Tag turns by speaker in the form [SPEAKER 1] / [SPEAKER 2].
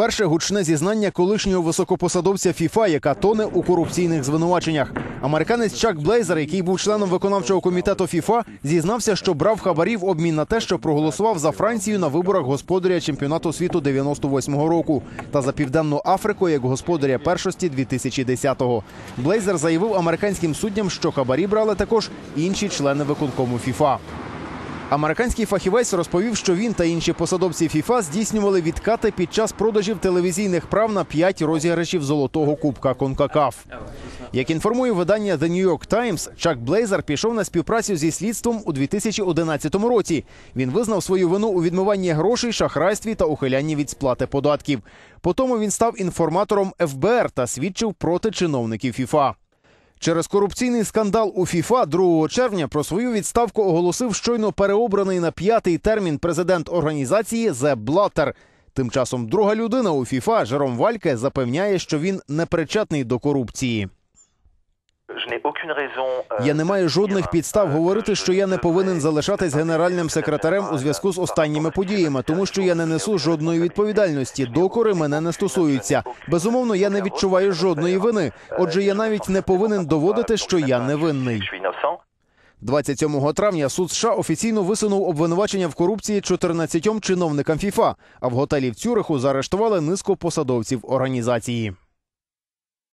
[SPEAKER 1] Вперше гучне зізнання колишнього високопосадовця ФІФА, яка тоне у корупційних звинуваченнях. Американець Чак Блейзер, який був членом виконавчого комітету ФІФА, зізнався, що брав хабарі в обмін на те, що проголосував за Францію на виборах господаря чемпіонату світу 98-го року та за південну Африку як господаря першості 2010-го. Блейзер заявив американським суддям, що хабарі брали також інші члени виконкому ФІФА. Американський фахівець розповів, що він та інші посадовці ФІФА здійснювали відкати під час продажів телевізійних прав на п'ять розіграшів золотого кубка Конкакаф. Як інформує видання The New York Times, Чак Блейзер пішов на співпрацю зі слідством у 2011 році. Він визнав свою вину у відмиванні грошей, шахрайстві та ухилянні від сплати податків. Потім він став інформатором ФБР та свідчив проти чиновників ФІФА. Через корупційний скандал у ФІФА 2 червня про свою відставку оголосив щойно переобраний на п'ятий термін президент організації Зе Блаттер. Тим часом друга людина у ФІФА Жером Вальке запевняє, що він не причетний до корупції. Я не маю жодних підстав говорити, що я не повинен залишатись генеральним секретарем у зв'язку з останніми подіями, тому що я не несу жодної відповідальності. Докори мене не стосуються. Безумовно, я не відчуваю жодної вини. Отже, я навіть не повинен доводити, що я невинний. 27 травня суд США офіційно висунув обвинувачення в корупції 14 чиновникам ФІФА, а в готелі в Цюриху заарештували низку посадовців організації.